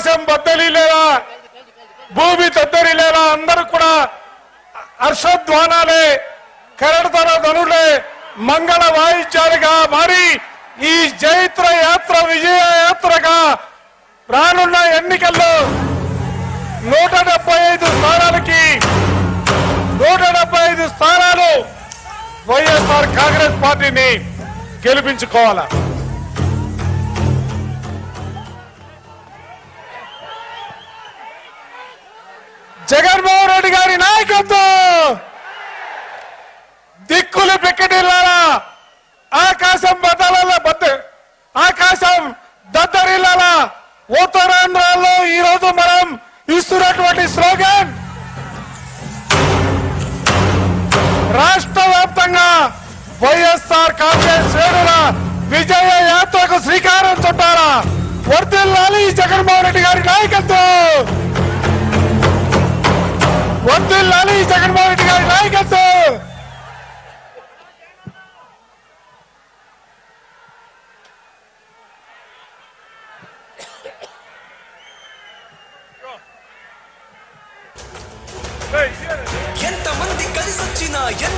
దద్దరిల్లేలా భూమి దద్దరిల్లేలా అందరూ కూడా హర్షధ్వానాలే కరడతన ధనులే మంగళ వాయిద్యాలుగా మారి ఈ జైత్ర యాత్ర విజయ యాత్రగా రానున్న ఎన్నికల్లో నూట డెబ్బై ఐదు స్థానాలకి నూట డెబ్బై ఐదు స్థానాలు వైఎస్ఆర్ కాంగ్రెస్ పార్టీని గెలిపించుకోవాలా? జగన్మోహన్ రెడ్డి గారి నాయకత్వం! దిక్కులు పెక్కటిల్లాలా ఆకాశం బద్దల బద్ద ఆకాశం దద్దరిల్లాలా? ఉత్తరాంధ్రలో ఈ రోజు మనం ఇస్తున్నటువంటి స్లోగన్! రాష్ట్ర వ్యాప్తంగా వైఎస్ఆర్ కాంగ్రెస్ శ్రేణుల విజయ యాత్రకు శ్రీకారం చుట్టారా? వర్దిల్లాలి జగన్మోహన్ రెడ్డి గారి నాయకత్వం! వర్దిల్లాలి జగన్మోహన్ రెడ్డి గారి నాయకత్వం! ఎంతమంది కలిసొచ్చినా